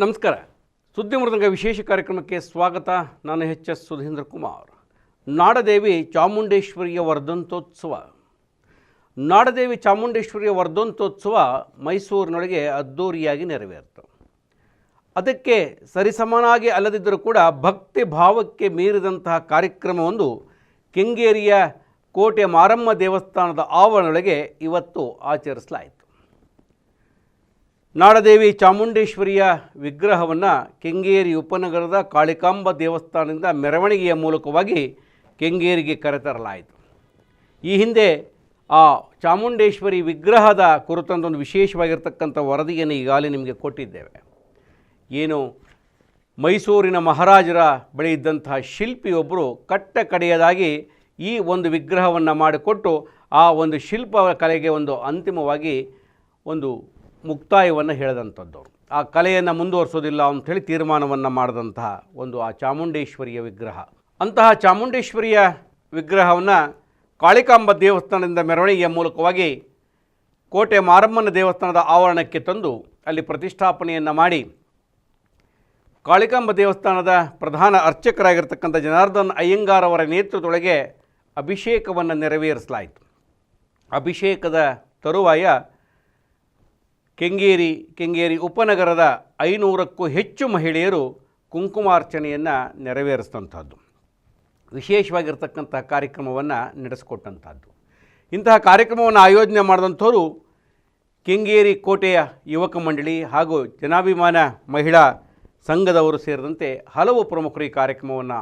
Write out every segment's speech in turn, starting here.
ನಮಸ್ಕಾರ. ಸುದ್ದಿ ಮೃದಂಗ ವಿಶೇಷ ಕಾರ್ಯಕ್ರಮಕ್ಕೆ ಸ್ವಾಗತ. ನಾನು ಎಚ್ ಎಸ್ ಸುಧೀಂದ್ರ ಕುಮಾರ್. ನಾಡದೇವಿ ಚಾಮುಂಡೇಶ್ವರಿಯ ವರ್ಧಂತೋತ್ಸವ ನಾಡದೇವಿ ಚಾಮುಂಡೇಶ್ವರಿಯ ವರ್ಧಂತೋತ್ಸವ ಮೈಸೂರಿನೊಳಗೆ ಅದ್ದೂರಿಯಾಗಿ ನೆರವೇರಿತು. ಅದಕ್ಕೆ ಸರಿಸಮನಾಗಿ ಅಲ್ಲದಿದ್ದರೂ ಕೂಡ ಭಕ್ತಿ ಭಾವಕ್ಕೆ ಮೀರಿದಂತಹ ಕಾರ್ಯಕ್ರಮವೊಂದು ಕೆಂಗೇರಿಯ ಕೋಟೆ ಮಾರಮ್ಮ ದೇವಸ್ಥಾನದ ಆವರಣೊಳಗೆ ಇವತ್ತು ಆಚರಿಸಲಾಯಿತು. ನಾಡದೇವಿ ಚಾಮುಂಡೇಶ್ವರಿಯ ವಿಗ್ರಹವನ್ನು ಕೆಂಗೇರಿ ಉಪನಗರದ ಕಾಳಿಕಾಂಬ ದೇವಸ್ಥಾನದಿಂದ ಮೆರವಣಿಗೆಯ ಮೂಲಕವಾಗಿ ಕೆಂಗೇರಿಗೆ ಕರೆತರಲಾಯಿತು. ಈ ಹಿಂದೆ ಆ ಚಾಮುಂಡೇಶ್ವರಿ ವಿಗ್ರಹದ ಕುರಿತಂದೊಂದು ವಿಶೇಷವಾಗಿರ್ತಕ್ಕಂಥ ವರದಿಯನ್ನು ಈಗಾಗಲೇ ನಿಮಗೆ ಕೊಟ್ಟಿದ್ದೇವೆ. ಏನು ಮೈಸೂರಿನ ಮಹಾರಾಜರ ಬಳಿ ಇದ್ದಂತಹ ಶಿಲ್ಪಿಯೊಬ್ಬರು ಕಟ್ಟ ಕಡೆಯದಾಗಿ ಈ ಒಂದು ವಿಗ್ರಹವನ್ನು ಮಾಡಿಕೊಟ್ಟು ಆ ಒಂದು ಶಿಲ್ಪ ಕಲೆಗೆ ಒಂದು ಅಂತಿಮವಾಗಿ ಒಂದು ಮುಕ್ತಾಯವನ್ನು ಹೇಳಿದಂಥದ್ದವರು. ಆ ಕಲೆಯನ್ನು ಮುಂದುವರಿಸೋದಿಲ್ಲ ಅಂಥೇಳಿ ತೀರ್ಮಾನವನ್ನು ಮಾಡಿದಂತಹ ಒಂದು ಆ ಚಾಮುಂಡೇಶ್ವರಿಯ ವಿಗ್ರಹ. ಅಂತಹ ಚಾಮುಂಡೇಶ್ವರಿಯ ವಿಗ್ರಹವನ್ನು ಕಾಳಿಕಾಂಬ ದೇವಸ್ಥಾನದಿಂದ ಮೆರವಣಿಗೆಯ ಮೂಲಕವಾಗಿ ಕೋಟೆ ಮಾರಮ್ಮನ ದೇವಸ್ಥಾನದ ಆವರಣಕ್ಕೆ ತಂದು ಅಲ್ಲಿ ಪ್ರತಿಷ್ಠಾಪನೆಯನ್ನು ಮಾಡಿ ಕಾಳಿಕಾಂಬ ದೇವಸ್ಥಾನದ ಪ್ರಧಾನ ಅರ್ಚಕರಾಗಿರ್ತಕ್ಕಂಥ ಜನಾರ್ದನ್ ಅಯ್ಯಂಗಾರ್ ಅವರ ನೇತೃತ್ವದೊಳಗೆ ಅಭಿಷೇಕವನ್ನು ನೆರವೇರಿಸಲಾಯಿತು. ಅಭಿಷೇಕದ ತರುವಾಯ ಕೆಂಗೇರಿ ಕೆಂಗೇರಿ ಉಪನಗರದ ಐನೂರಕ್ಕೂ ಹೆಚ್ಚು ಮಹಿಳೆಯರು ಕುಂಕುಮಾರ್ಚನೆಯನ್ನು ನೆರವೇರಿಸಿದಂಥದ್ದು ವಿಶೇಷವಾಗಿರ್ತಕ್ಕಂಥ ಕಾರ್ಯಕ್ರಮವನ್ನು ನಡೆಸಿಕೊಟ್ಟಂಥದ್ದು ಇಂತಹ ಕಾರ್ಯಕ್ರಮವನ್ನು ಆಯೋಜನೆ ಮಾಡಿದಂಥವರು ಕೆಂಗೇರಿ ಕೋಟೆಯ ಯುವಕ ಮಂಡಳಿ ಹಾಗೂ ಜನಾಭಿಮಾನ ಮಹಿಳಾ ಸಂಘದವರು ಸೇರಿದಂತೆ ಹಲವು ಪ್ರಮುಖರು ಈ ಕಾರ್ಯಕ್ರಮವನ್ನು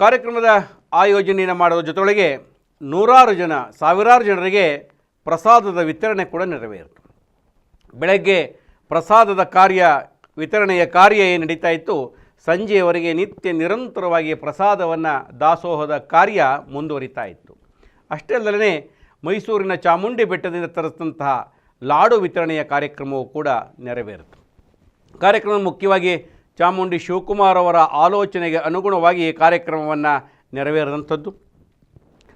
ಕಾರ್ಯಕ್ರಮದ ಆಯೋಜನೆಯನ್ನು ಮಾಡುವ ಜೊತೆಯೊಳಗೆ ನೂರಾರು ಜನ, ಸಾವಿರಾರು ಜನರಿಗೆ ಪ್ರಸಾದದ ವಿತರಣೆ ಕೂಡ ನೆರವೇರಿತು. ಬೆಳಗ್ಗೆ ಪ್ರಸಾದದ ಕಾರ್ಯ, ವಿತರಣೆಯ ಕಾರ್ಯ ಏನು ನಡೀತಾ ಇತ್ತು? ಸಂಜೆಯವರೆಗೆ ನಿತ್ಯ ನಿರಂತರವಾಗಿ ಪ್ರಸಾದವನ್ನು ದಾಸೋಹದ ಕಾರ್ಯ ಮುಂದುವರಿತಾ ಇತ್ತು. ಅಷ್ಟೇ ಅಲ್ಲದೆ ಮೈಸೂರಿನ ಚಾಮುಂಡಿ ಬೆಟ್ಟದಿಂದ ತರಿಸಿದಂತಹ ಲಾಡು ವಿತರಣೆಯ ಕಾರ್ಯಕ್ರಮವೂ ಕೂಡ ನೆರವೇರಿತು. ಕಾರ್ಯಕ್ರಮ ಮುಖ್ಯವಾಗಿ ಚಾಮುಂಡಿ ಶಿವಕುಮಾರ್ ಅವರ ಆಲೋಚನೆಗೆ ಅನುಗುಣವಾಗಿ ಈ ಕಾರ್ಯಕ್ರಮವನ್ನು ನೆರವೇರಿದಂಥದ್ದು.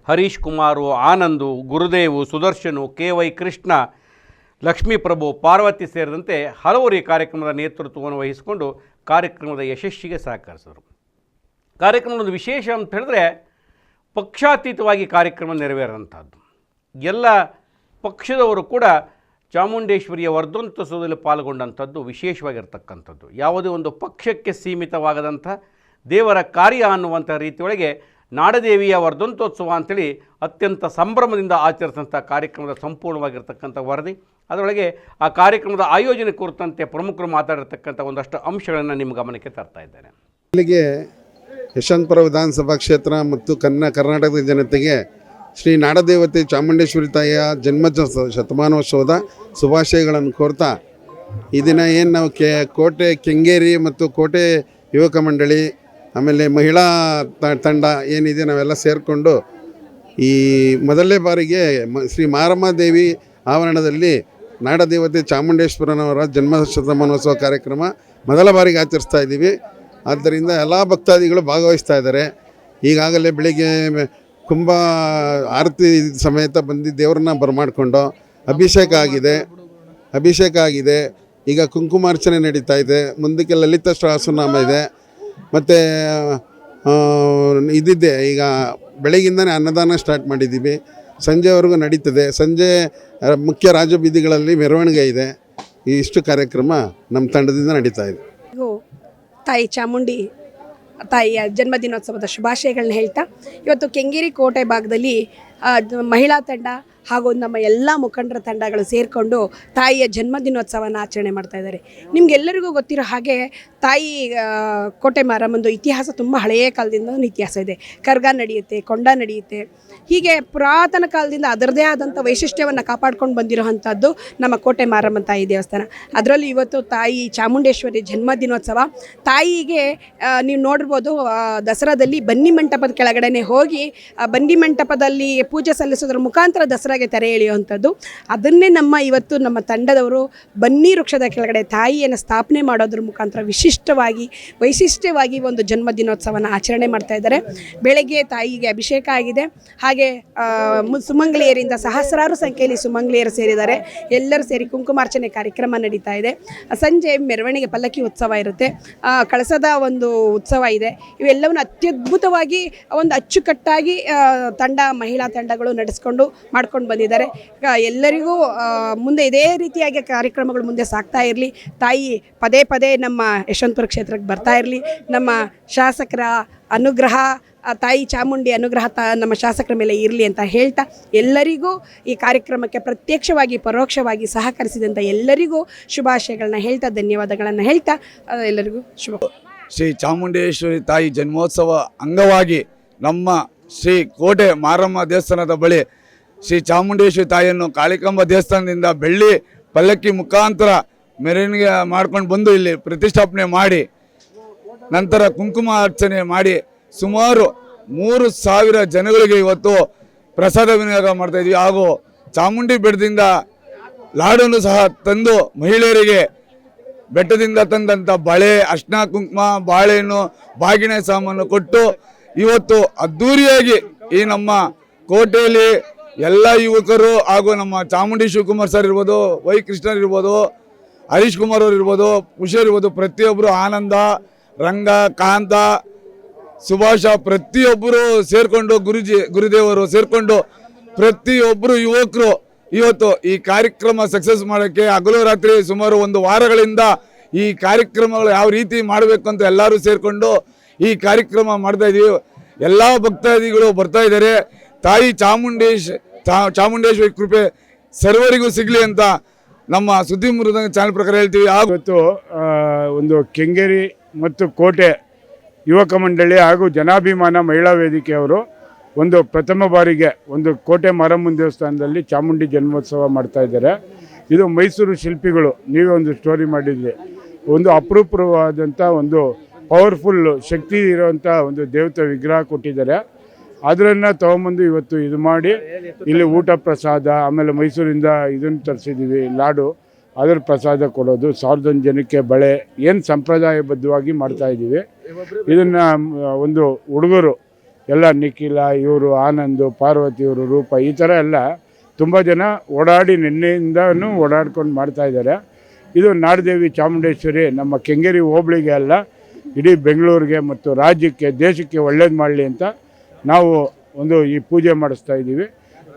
ಹರೀಶ್ ಕುಮಾರು, ಆನಂದು, ಗುರುದೇವು, ಸುದರ್ಶನು ಕೆ ವೈ ಕೃಷ್ಣ ಲಕ್ಷ್ಮೀಪ್ರಭು ಪಾರ್ವತಿ ಸೇರಿದಂತೆ ಹಲವರು ಈ ಕಾರ್ಯಕ್ರಮದ ನೇತೃತ್ವವನ್ನು ವಹಿಸಿಕೊಂಡು ಕಾರ್ಯಕ್ರಮದ ಯಶಸ್ಸಿಗೆ ಸಹಕರಿಸಿದರು. ಕಾರ್ಯಕ್ರಮದ ಒಂದು ವಿಶೇಷ ಅಂತ ಹೇಳಿದ್ರೆ ಪಕ್ಷಾತೀತವಾಗಿ ಕಾರ್ಯಕ್ರಮ ನೆರವೇರಂಥದ್ದು ಎಲ್ಲ ಪಕ್ಷದವರು ಕೂಡ ಚಾಮುಂಡೇಶ್ವರಿಯ ವರ್ಧಂತೋತ್ಸವದಲ್ಲಿ ಪಾಲ್ಗೊಂಡಂಥದ್ದು ವಿಶೇಷವಾಗಿರ್ತಕ್ಕಂಥದ್ದು. ಯಾವುದೇ ಒಂದು ಪಕ್ಷಕ್ಕೆ ಸೀಮಿತವಾಗದಂಥ ದೇವರ ಕಾರ್ಯ ಅನ್ನುವಂಥ ರೀತಿಯೊಳಗೆ ನಾಡದೇವಿಯ ವರ್ಧಂತೋತ್ಸವ ಅಂಥೇಳಿ ಅತ್ಯಂತ ಸಂಭ್ರಮದಿಂದ ಆಚರಿಸಿದಂಥ ಕಾರ್ಯಕ್ರಮದ ಸಂಪೂರ್ಣವಾಗಿರ್ತಕ್ಕಂಥ ವರದಿ. ಅದರೊಳಗೆ ಆ ಕಾರ್ಯಕ್ರಮದ ಆಯೋಜನೆ ಕುರಿತಂತೆ ಪ್ರಮುಖರು ಮಾತಾಡಿರ್ತಕ್ಕಂಥ ಒಂದಷ್ಟು ಅಂಶಗಳನ್ನು ನಿಮ್ಮ ಗಮನಕ್ಕೆ ತರ್ತಾ ಇದ್ದೇನೆ. ಇಲ್ಲಿಗೆ ಯಶವಂತಪುರ ವಿಧಾನಸಭಾ ಕ್ಷೇತ್ರ ಮತ್ತು ಕನ್ನ ಕರ್ನಾಟಕದ ಜನತೆಗೆ ಶ್ರೀ ನಾಡದೇವತೆ ಚಾಮುಂಡೇಶ್ವರಿ ತಾಯಿಯ ಜನ್ಮ ಶತಮಾನೋತ್ಸವದ ಶುಭಾಶಯಗಳನ್ನು ಕೋರ್ತಾ, ಈ ದಿನ ಏನು ನಾವು ಕೆ, ಕೋಟೆ ಕೆಂಗೇರಿ ಮತ್ತು ಕೋಟೆ ಯುವಕ ಮಂಡಳಿ, ಆಮೇಲೆ ಮಹಿಳಾ ತಂಡ ಏನಿದೆ ನಾವೆಲ್ಲ ಸೇರಿಕೊಂಡು ಈ ಮೊದಲನೇ ಬಾರಿಗೆ ಮ, ಶ್ರೀ ಮಾರಮ್ಮ ದೇವಿ ಆವರಣದಲ್ಲಿ ನಾಡದೇವತೆ ಚಾಮುಂಡೇಶ್ವರನವರ ಜನ್ಮ ಶತಮಾನೋತ್ಸವ ಕಾರ್ಯಕ್ರಮ ಮೊದಲ ಬಾರಿಗೆ ಆಚರಿಸ್ತಾ ಇದ್ದೀವಿ. ಆದ್ದರಿಂದ ಎಲ್ಲ ಭಕ್ತಾದಿಗಳು ಭಾಗವಹಿಸ್ತಾ ಇದ್ದಾರೆ. ಈಗಾಗಲೇ ಬೆಳಿಗ್ಗೆ ಕುಂಭ ಆರತಿ ಸಮೇತ ಬಂದು ದೇವ್ರನ್ನ ಬರಮಾಡಿಕೊಂಡು ಅಭಿಷೇಕ ಆಗಿದೆ. ಅಭಿಷೇಕ ಆಗಿದೆ. ಈಗ ಕುಂಕುಮಾರ್ಚನೆ ನಡೀತಾ ಇದೆ. ಮುಂದಕ್ಕೆ ಲಲಿತ ಸಹಸ್ರನಾಮ ಇದೆ. ಮತ್ತು ಇದಿದೆ. ಈಗ ಬೆಳಗಿಂದನೇ ಅನ್ನದಾನ ಸ್ಟಾರ್ಟ್ ಮಾಡಿದ್ದೀವಿ. ಸಂಜೆವರೆಗೂ ನಡೀತದೆ. ಸಂಜೆ ಮುಖ್ಯ ರಾಜಬೀದಿಗಳಲ್ಲಿ ಮೆರವಣಿಗೆ ಇದೆ. ಇಷ್ಟು ಕಾರ್ಯಕ್ರಮ ನಮ್ಮ ತಂಡದಿಂದ ನಡೀತಾ ಇದೆ. ತಾಯಿ ಚಾಮುಂಡಿ ತಾಯಿಯ ಜನ್ಮದಿನೋತ್ಸವದ ಶುಭಾಶಯಗಳನ್ನ ಹೇಳ್ತಾ ಇವತ್ತು ಕೆಂಗೇರಿ ಕೋಟೆ ಭಾಗದಲ್ಲಿ ಮಹಿಳಾ ತಂಡ ಹಾಗೂ ನಮ್ಮ ಎಲ್ಲ ಮುಖಂಡರ ತಂಡಗಳು ಸೇರಿಕೊಂಡು ತಾಯಿಯ ಜನ್ಮದಿನೋತ್ಸವನ ಆಚರಣೆ ಮಾಡ್ತಾ ಇದ್ದಾರೆ. ನಿಮಗೆಲ್ಲರಿಗೂ ಗೊತ್ತಿರೋ ಹಾಗೆ ತಾಯಿ ಕೋಟೆ ಮಾರಮ್ಮಂದು ಇತಿಹಾಸ ತುಂಬ ಹಳೆಯ ಕಾಲದಿಂದ ಇತಿಹಾಸ ಇದೆ. ಕರ್ಗ ನಡೆಯುತ್ತೆ, ಕೊಂಡ ನಡೆಯುತ್ತೆ. ಹೀಗೆ ಪುರಾತನ ಕಾಲದಿಂದ ಅದರದೇ ಆದಂಥ ವೈಶಿಷ್ಟ್ಯವನ್ನು ಕಾಪಾಡ್ಕೊಂಡು ಬಂದಿರುವಂಥದ್ದು ನಮ್ಮ ಕೋಟೆ ಮಾರಮ್ಮನ ತಾಯಿ ದೇವಸ್ಥಾನ. ಅದರಲ್ಲಿ ಇವತ್ತು ತಾಯಿ ಚಾಮುಂಡೇಶ್ವರಿ ಜನ್ಮದಿನೋತ್ಸವ. ತಾಯಿಗೆ ನೀವು ನೋಡ್ಬೋದು ದಸರಾದಲ್ಲಿ ಬನ್ನಿ ಮಂಟಪದ ಕೆಳಗಡೆನೆ ಹೋಗಿ ಬನ್ನಿ ಮಂಟಪದಲ್ಲಿ ಪೂಜೆ ಸಲ್ಲಿಸೋದ್ರ ಮುಖಾಂತರ ದಸರಾಗೆ ತೆರೆ ಎಳೆಯುವಂಥದ್ದು. ಅದನ್ನೇ ನಮ್ಮ ಇವತ್ತು ನಮ್ಮ ತಂಡದವರು ಬನ್ನಿ ವೃಕ್ಷದ ಕೆಳಗಡೆ ತಾಯಿಯನ್ನು ಸ್ಥಾಪನೆ ಮಾಡೋದ್ರ ಮುಖಾಂತರ ವಿಶಿಷ್ಟವಾಗಿ, ವೈಶಿಷ್ಟ್ಯವಾಗಿ ಒಂದು ಜನ್ಮದಿನೋತ್ಸವನ ಆಚರಣೆ ಮಾಡ್ತಾ ಇದ್ದಾರೆ. ಬೆಳಗ್ಗೆ ತಾಯಿಗೆ ಅಭಿಷೇಕ ಆಗಿದೆ. ಹಾಗೆ ಸುಮಂಗ್ಲಿಯರಿಂದ ಸಹಸ್ರಾರು ಸಂಖ್ಯೆಯಲ್ಲಿ ಸುಮಂಗಲಿಯರು ಸೇರಿದ್ದಾರೆ. ಎಲ್ಲರೂ ಸೇರಿ ಕುಂಕುಮಾರ್ಚನೆ ಕಾರ್ಯಕ್ರಮ ನಡೀತಾ ಇದೆ. ಸಂಜೆ ಮೆರವಣಿಗೆ ಪಲ್ಲಕ್ಕಿ ಉತ್ಸವ ಇರುತ್ತೆ. ಕಳಸದ ಒಂದು ಉತ್ಸವ ಇದೆ. ಇವೆಲ್ಲವನ್ನು ಅತ್ಯದ್ಭುತವಾಗಿ, ಒಂದು ಅಚ್ಚುಕಟ್ಟಾಗಿ ತಂಡ, ಮಹಿಳಾ ತಂಡಗಳು ನಡೆಸ್ಕೊಂಡು ಮಾಡ್ಕೊಂಡು ಬಂದಿದ್ದಾರೆ. ಎಲ್ಲರಿಗೂ ಮುಂದೆ ಇದೇ ರೀತಿಯಾಗಿ ಕಾರ್ಯಕ್ರಮಗಳು ಮುಂದೆ ಸಾಗ್ತಾ ಇರಲಿ. ತಾಯಿ ಪದೇ ಪದೇ ನಮ್ಮ ಯಶವಂತಪುರ ಕ್ಷೇತ್ರಕ್ಕೆ ಬರ್ತಾ ಇರಲಿ. ನಮ್ಮ ಶಾಸಕರ ಅನುಗ್ರಹ ತಾಯಿ ಚಾಮುಂಡಿ ಅನುಗ್ರಹ ತ, ನಮ್ಮ ಶಾಸಕರ ಮೇಲೆ ಇರಲಿ ಅಂತ ಹೇಳ್ತಾ, ಎಲ್ಲರಿಗೂ ಈ ಕಾರ್ಯಕ್ರಮಕ್ಕೆ ಪ್ರತ್ಯಕ್ಷವಾಗಿ, ಪರೋಕ್ಷವಾಗಿ ಸಹಕರಿಸಿದಂಥ ಎಲ್ಲರಿಗೂ ಶುಭಾಶಯಗಳನ್ನ ಹೇಳ್ತಾ, ಧನ್ಯವಾದಗಳನ್ನು ಹೇಳ್ತಾ ಎಲ್ಲರಿಗೂ ಶುಭ. ಶ್ರೀ ಚಾಮುಂಡೇಶ್ವರಿ ತಾಯಿ ಜನ್ಮೋತ್ಸವ ಅಂಗವಾಗಿ ನಮ್ಮ ಶ್ರೀ ಕೋಟೆ ಮಾರಮ್ಮ ದೇವಸ್ಥಾನದ ಬಳಿ ಶ್ರೀ ಚಾಮುಂಡೇಶ್ವರಿ ತಾಯಿಯನ್ನು ಕಾಳಿಕಾಂಬ ದೇವಸ್ಥಾನದಿಂದ ಬೆಳ್ಳಿ ಪಲ್ಲಕ್ಕಿ ಮುಖಾಂತರ ಮೆರವಣಿಗೆ ಮಾಡ್ಕೊಂಡು ಬಂದು ಇಲ್ಲಿ ಪ್ರತಿಷ್ಠಾಪನೆ ಮಾಡಿ, ನಂತರ ಕುಂಕುಮ ಅರ್ಚನೆ ಮಾಡಿ ಸುಮಾರು ಮೂರು ಸಾವಿರ ಜನಗಳಿಗೆ ಇವತ್ತು ಪ್ರಸಾದ ವಿನಿಯೋಗ ಮಾಡ್ತಾ ಇದ್ವಿ. ಹಾಗೂ ಚಾಮುಂಡಿ ಬೆಟ್ಟದಿಂದ ಲಾಡನ್ನು ಸಹ ತಂದು ಮಹಿಳೆಯರಿಗೆ ಬೆಟ್ಟದಿಂದ ತಂದಂಥ ಬಳೆ ಅಷ್ಟ ಕುಂಕುಮ, ಬಾಳೆಹಣ್ಣು, ಬಾಗಿನ ಸಾಮಾನು ಕೊಟ್ಟು ಇವತ್ತು ಅದ್ಧೂರಿಯಾಗಿ ಈ ನಮ್ಮ ಕೋಟೆಯಲ್ಲಿ ಎಲ್ಲ ಯುವಕರು ಹಾಗೂ ನಮ್ಮ ಚಾಮುಂಡಿ ಶಿವಕುಮಾರ್ ಸರ್ ಇರ್ಬೋದು, ವೈ ಕೃಷ್ಣರ್ ಇರ್ಬೋದು, ಹರೀಶ್ ಕುಮಾರ್ ಅವ್ರು ಇರ್ಬೋದು ಖುಷಿ ಇರ್ಬೋದು ಪ್ರತಿಯೊಬ್ಬರು ಆನಂದ, ರಂಗ, ಕಾಂತ, ಸುಭಾಷ ಪ್ರತಿಯೊಬ್ಬರು ಸೇರಿಕೊಂಡು ಗುರುಜಿ, ಗುರುದೇವರು ಸೇರಿಕೊಂಡು ಪ್ರತಿಯೊಬ್ಬರು ಯುವಕರು ಇವತ್ತು ಈ ಕಾರ್ಯಕ್ರಮ ಸಕ್ಸಸ್ ಮಾಡೋಕ್ಕೆ ಹಗಲು ರಾತ್ರಿ ಸುಮಾರು ಒಂದು ವಾರಗಳಿಂದ ಈ ಕಾರ್ಯಕ್ರಮಗಳು ಯಾವ ರೀತಿ ಮಾಡಬೇಕು ಅಂತ ಎಲ್ಲರೂ ಸೇರಿಕೊಂಡು ಈ ಕಾರ್ಯಕ್ರಮ ಮಾಡ್ತಾ ಇದ್ದೀವಿ ಎಲ್ಲ ಭಕ್ತಾದಿಗಳು ಬರ್ತಾ ಇದ್ದಾರೆ. ತಾಯಿ ಚಾಮುಂಡೇಶ್ ಚಾಮುಂಡೇಶ್ವರಿ ಕೃಪೆ ಸರ್ವರಿಗೂ ಸಿಗಲಿ ಅಂತ ನಮ್ಮ ಸುದ್ದಿ ಮೃದಂಗ ಚಾನಲ್ ಪ್ರಕಾರ ಹೇಳ್ತೀವಿ. ಇವತ್ತು ಒಂದು ಕೆಂಗೇರಿ ಮತ್ತು ಕೋಟೆ ಯುವಕ ಮಂಡಳಿ ಹಾಗೂ ಜನಾಭಿಮಾನ ಮಹಿಳಾ ವೇದಿಕೆಯವರು ಒಂದು ಪ್ರಥಮ ಬಾರಿಗೆ ಒಂದು ಕೋಟೆ ಮಾರಮ್ಮನ ದೇವಸ್ಥಾನದಲ್ಲಿ ಚಾಮುಂಡಿ ಜನ್ಮೋತ್ಸವ ಮಾಡ್ತಾ ಇದ್ದಾರೆ. ಇದು ಮೈಸೂರು ಶಿಲ್ಪಿಗಳು, ನೀವೇ ಒಂದು ಸ್ಟೋರಿ ಮಾಡಿದ್ರಿ. ಒಂದು ಅಪರೂಪವಾದಂಥ ಒಂದು ಪವರ್ಫುಲ್ ಶಕ್ತಿ ಇರುವಂಥ ಒಂದು ದೇವತೆ ವಿಗ್ರಹ ಕೊಟ್ಟಿದ್ದಾರೆ. ಅದನ್ನು ತಗೊಂಬಂದು ಇವತ್ತು ಇದು ಮಾಡಿ ಇಲ್ಲಿ ಊಟ ಪ್ರಸಾದ, ಆಮೇಲೆ ಮೈಸೂರಿಂದ ಇದನ್ನು ತರಿಸಿದ್ದೀವಿ ಲಾಡು. ಅದರ ಪ್ರಸಾದ ಕೊಡೋದು ಸಾವಿರದ ಜನಕ್ಕೆ ಬಳೆ, ಏನು ಸಂಪ್ರದಾಯಬದ್ಧವಾಗಿ ಮಾಡ್ತಾ ಇದ್ದೀವಿ ಇದನ್ನು ಒಂದು ಹುಡುಗರು, ಎಲ್ಲ ನಿಖಿಲ, ಇವರು, ಆನಂದು ಪಾರ್ವತಿಯವರು ರೂಪ, ಈ ಥರ ಎಲ್ಲ ತುಂಬ ಜನ ಓಡಾಡಿ ನಿನ್ನೆಯಿಂದನೂ ಓಡಾಡ್ಕೊಂಡು ಮಾಡ್ತಾ ಇದ್ದಾರೆ. ಇದು ನಾಡದೇವಿ ಚಾಮುಂಡೇಶ್ವರಿ, ನಮ್ಮ ಕೆಂಗೇರಿ ಹೋಬಳಿಗೆ ಅಲ್ಲ, ಇಡೀ ಬೆಂಗಳೂರಿಗೆ ಮತ್ತು ರಾಜ್ಯಕ್ಕೆ, ದೇಶಕ್ಕೆ ಒಳ್ಳೇದು ಮಾಡಲಿ ಅಂತ ನಾವು ಒಂದು ಈ ಪೂಜೆ ಮಾಡಿಸ್ತಾ ಇದ್ದೀವಿ.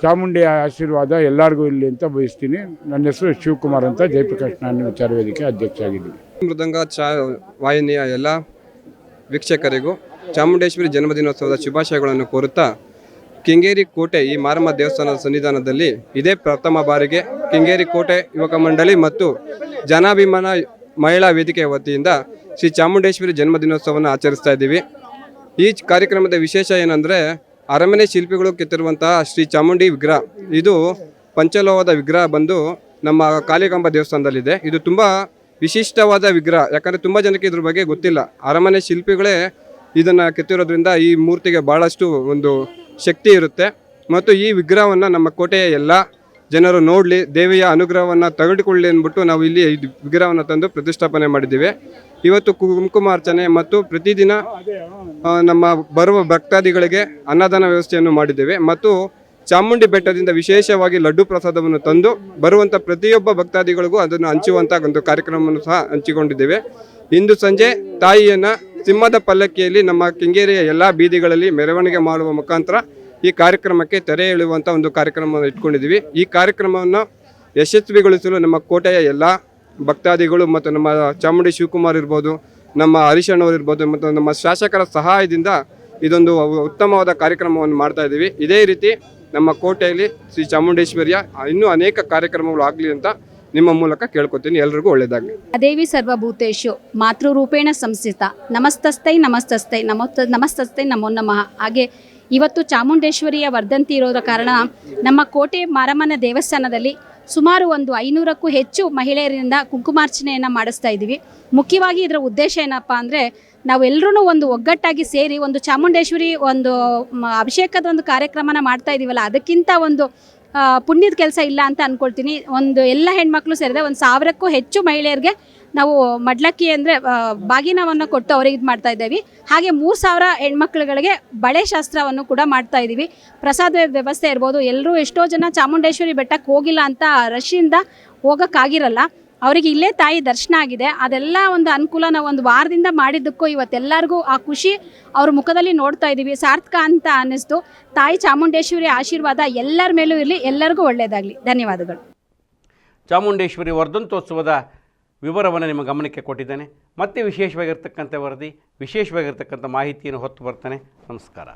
ಚಾಮುಂಡಿಯ ಆಶೀರ್ವಾದ ಎಲ್ಲರಿಗೂ ಇಲ್ಲಿ ಅಂತ ಬಯಸ್ತೀನಿ. ನನ್ನ ಹೆಸರು ಶಿವಕುಮಾರ್ ಅಂತ ಜಯಪ್ರಕಾಶ್ ನಾನು ವಿಚಾರ ವೇದಿಕೆ ಅಧ್ಯಕ್ಷ ಆಗಿದ್ದೀನಿ. ಮೃದಂಗ ಚಾ ವಾಹಿನಿಯ ಎಲ್ಲ ವೀಕ್ಷಕರಿಗೂ ಚಾಮುಂಡೇಶ್ವರಿ ಜನ್ಮದಿನೋತ್ಸವದ ಶುಭಾಶಯಗಳನ್ನು ಕೋರುತ್ತಾ ಕೆಂಗೇರಿ ಕೋಟೆ ಈ ಮಾರಮ್ಮ ದೇವಸ್ಥಾನದ ಸನ್ನಿಧಾನದಲ್ಲಿ ಇದೇ ಪ್ರಥಮ ಬಾರಿಗೆ ಕೆಂಗೇರಿ ಕೋಟೆ ಯುವಕ ಮಂಡಳಿ ಮತ್ತು ಜನಾಭಿಮಾನ ಮಹಿಳಾ ವೇದಿಕೆಯ ವತಿಯಿಂದ ಶ್ರೀ ಚಾಮುಂಡೇಶ್ವರಿ ಜನ್ಮದಿನೋತ್ಸವವನ್ನು ಆಚರಿಸ್ತಾ ಇದ್ದೀವಿ. ಈ ಕಾರ್ಯಕ್ರಮದ ವಿಶೇಷ ಏನಂದರೆ ಅರಮನೆ ಶಿಲ್ಪಿಗಳು ಕೆತ್ತಿರುವಂತಹ ಶ್ರೀ ಚಾಮುಂಡಿ ವಿಗ್ರಹ. ಇದು ಪಂಚಲೋಹದ ವಿಗ್ರಹ ಬಂದು ನಮ್ಮ ಕಾಳಿಕಾಂಬ ದೇವಸ್ಥಾನದಲ್ಲಿದೆ. ಇದು ತುಂಬ ವಿಶಿಷ್ಟವಾದ ವಿಗ್ರಹ. ಯಾಕಂದರೆ ತುಂಬ ಜನಕ್ಕೆ ಇದ್ರ ಬಗ್ಗೆ ಗೊತ್ತಿಲ್ಲ. ಅರಮನೆ ಶಿಲ್ಪಿಗಳೇ ಇದನ್ನು ಕೆತ್ತಿರೋದ್ರಿಂದ ಈ ಮೂರ್ತಿಗೆ ಭಾಳಷ್ಟು ಒಂದು ಶಕ್ತಿ ಇರುತ್ತೆ. ಮತ್ತು ಈ ವಿಗ್ರಹವನ್ನು ನಮ್ಮ ಕೋಟೆಯ ಎಲ್ಲ ಜನರು ನೋಡಲಿ, ದೇವಿಯ ಅನುಗ್ರಹವನ್ನು ತೆಗೆದುಕೊಳ್ಳಿ ಅಂದ್ಬಿಟ್ಟು ನಾವು ಇಲ್ಲಿ ವಿಗ್ರಹವನ್ನು ತಂದು ಪ್ರತಿಷ್ಠಾಪನೆ ಮಾಡಿದ್ದೇವೆ. ಇವತ್ತು ಕುಂಕುಮಾರ್ಚನೆ ಮತ್ತು ಪ್ರತಿದಿನ ನಮ್ಮ ಬರುವ ಭಕ್ತಾದಿಗಳಿಗೆ ಅನ್ನದಾನ ವ್ಯವಸ್ಥೆಯನ್ನು ಮಾಡಿದ್ದೇವೆ. ಮತ್ತು ಚಾಮುಂಡಿ ಬೆಟ್ಟದಿಂದ ವಿಶೇಷವಾಗಿ ಲಡ್ಡು ಪ್ರಸಾದವನ್ನು ತಂದು ಬರುವಂಥ ಪ್ರತಿಯೊಬ್ಬ ಭಕ್ತಾದಿಗಳಿಗೂ ಅದನ್ನು ಹಂಚುವಂಥ ಒಂದು ಕಾರ್ಯಕ್ರಮವನ್ನು ಸಹ ಹಂಚಿಕೊಂಡಿದ್ದೇವೆ. ಇಂದು ಸಂಜೆ ತಾಯಿಯನ್ನು ಸಿಂಹದ ಪಲ್ಲಕ್ಕಿಯಲ್ಲಿ ನಮ್ಮ ಕೆಂಗೇರಿಯ ಎಲ್ಲ ಬೀದಿಗಳಲ್ಲಿ ಮೆರವಣಿಗೆ ಮಾಡುವ ಮುಖಾಂತರ ಈ ಕಾರ್ಯಕ್ರಮಕ್ಕೆ ತೆರೆ ಎಳೆಯುವಂಥ ಒಂದು ಕಾರ್ಯಕ್ರಮವನ್ನು ಇಟ್ಕೊಂಡಿದ್ದೀವಿ. ಈ ಕಾರ್ಯಕ್ರಮವನ್ನು ಯಶಸ್ವಿಗೊಳಿಸಲು ನಮ್ಮ ಕೋಟೆಯ ಎಲ್ಲ ಭಕ್ತಾದಿಗಳು ಮತ್ತು ನಮ್ಮ ಚಾಮುಂಡಿ ಶಿವಕುಮಾರ್ ಇರ್ಬೋದು, ನಮ್ಮ ಹರೀಶಣ್ಣವ್ರು ಇರ್ಬೋದು ಮತ್ತು ನಮ್ಮ ಶಾಸಕರ ಸಹಾಯದಿಂದ ಇದೊಂದು ಉತ್ತಮವಾದ ಕಾರ್ಯಕ್ರಮವನ್ನು ಮಾಡ್ತಾ ಇದ್ದೀವಿ. ಇದೇ ರೀತಿ ನಮ್ಮ ಕೋಟೆಯಲ್ಲಿ ಶ್ರೀ ಚಾಮುಂಡೇಶ್ವರಿಯ ಇನ್ನೂ ಅನೇಕ ಕಾರ್ಯಕ್ರಮಗಳು ಆಗಲಿ ಅಂತ ನಿಮ್ಮ ಮೂಲಕ ಕೇಳ್ಕೊತೀನಿ. ಎಲ್ರಿಗೂ ಒಳ್ಳೆಯದಾಗಲಿ ದೇವಿ ಸರ್ವಭೂತೇಶು, ಮಾತೃರೂಪೇಣ ಸಂಸ್ಥಿತ. ನಮಸ್ತಸ್ತೈ ನಮಸ್ತಸ್ತೈ ನಮೋ ನಮಸ್ತಸ್ತೈ ನಮೋ ನಮಃ. ಹಾಗೆ ಇವತ್ತು ಚಾಮುಂಡೇಶ್ವರಿಯ ವರ್ಧಂತಿ ಇರೋದ ಕಾರಣ ನಮ್ಮ ಕೋಟೆ ಮಾರಮ್ಮನ ದೇವಸ್ಥಾನದಲ್ಲಿ ಸುಮಾರು ಒಂದು ಐನೂರಕ್ಕೂ ಹೆಚ್ಚು ಮಹಿಳೆಯರಿಂದ ಕುಂಕುಮಾರ್ಚನೆಯನ್ನು ಮಾಡಿಸ್ತಾ ಇದ್ದೀವಿ. ಮುಖ್ಯವಾಗಿ ಇದರ ಉದ್ದೇಶ ಏನಪ್ಪ ಅಂದರೆ ನಾವೆಲ್ಲರೂ ಒಂದು ಒಗ್ಗಟ್ಟಾಗಿ ಸೇರಿ ಒಂದು ಚಾಮುಂಡೇಶ್ವರಿ ಒಂದು ಅಭಿಷೇಕದ ಒಂದು ಕಾರ್ಯಕ್ರಮನ ಮಾಡ್ತಾ ಇದ್ದೀವಲ್ಲ ಅದಕ್ಕಿಂತ ಒಂದು ಪುಣ್ಯದ ಕೆಲಸ ಇಲ್ಲ ಅಂತ ಅಂದ್ಕೊಳ್ತೀನಿ ಒಂದು ಎಲ್ಲ ಹೆಣ್ಮಕ್ಳು ಸೇರಿದೆ, ಒಂದು ಸಾವಿರಕ್ಕೂ ಹೆಚ್ಚು ಮಹಿಳೆಯರಿಗೆ ನಾವು ಮಡ್ಲಕ್ಕಿ ಅಂದರೆ ಬಾಗಿನವನ್ನು ಕೊಟ್ಟು ಅವ್ರಿಗೆ ಇದು ಮಾಡ್ತಾ ಇದ್ದೀವಿ. ಹಾಗೆ ಮೂರು ಸಾವಿರ ಹೆಣ್ಮಕ್ಳುಗಳಿಗೆ ಬಳೆ ಶಾಸ್ತ್ರವನ್ನು ಕೂಡ ಮಾಡ್ತಾ ಇದ್ದೀವಿ. ಪ್ರಸಾದ ವ್ಯವಸ್ಥೆ ಇರ್ಬೋದು. ಎಲ್ಲರೂ ಎಷ್ಟೋ ಜನ ಚಾಮುಂಡೇಶ್ವರಿ ಬೆಟ್ಟಕ್ಕೆ ಹೋಗಿಲ್ಲ ಅಂತ ರಶ್ಯಿಂದ ಹೋಗೋಕ್ಕಾಗಿರಲ್ಲ. ಅವರಿಗೆ ಇಲ್ಲೇ ತಾಯಿ ದರ್ಶನ ಆಗಿದೆ. ಅದೆಲ್ಲ ಒಂದು ಅನುಕೂಲ ನಾವು ಒಂದು ವಾರದಿಂದ ಮಾಡಿದ್ದಕ್ಕೂ ಇವತ್ತೆಲ್ಲರಿಗೂ ಆ ಖುಷಿ ಅವ್ರ ಮುಖದಲ್ಲಿ ನೋಡ್ತಾ ಇದ್ದೀವಿ. ಸಾರ್ಥಕ ಅಂತ ಅನ್ನಿಸ್ತು. ತಾಯಿ ಚಾಮುಂಡೇಶ್ವರಿ ಆಶೀರ್ವಾದ ಎಲ್ಲರ ಮೇಲೂ ಇರಲಿ, ಎಲ್ಲರಿಗೂ ಒಳ್ಳೆಯದಾಗಲಿ ಧನ್ಯವಾದಗಳು. ಚಾಮುಂಡೇಶ್ವರಿ ವರ್ಧಂತೋತ್ಸವದ ವಿವರವನ್ನು ನಿಮ್ಮ ಗಮನಕ್ಕೆ ಕೊಟ್ಟಿದ್ದೇನೆ. ಮತ್ತೆ ವಿಶೇಷವಾಗಿರ್ತಕ್ಕಂಥ ವರದಿ ವಿಶೇಷವಾಗಿರ್ತಕ್ಕಂಥ ಮಾಹಿತಿಯನ್ನು ಹೊತ್ತು ಬರ್ತಾನೆ. ನಮಸ್ಕಾರ.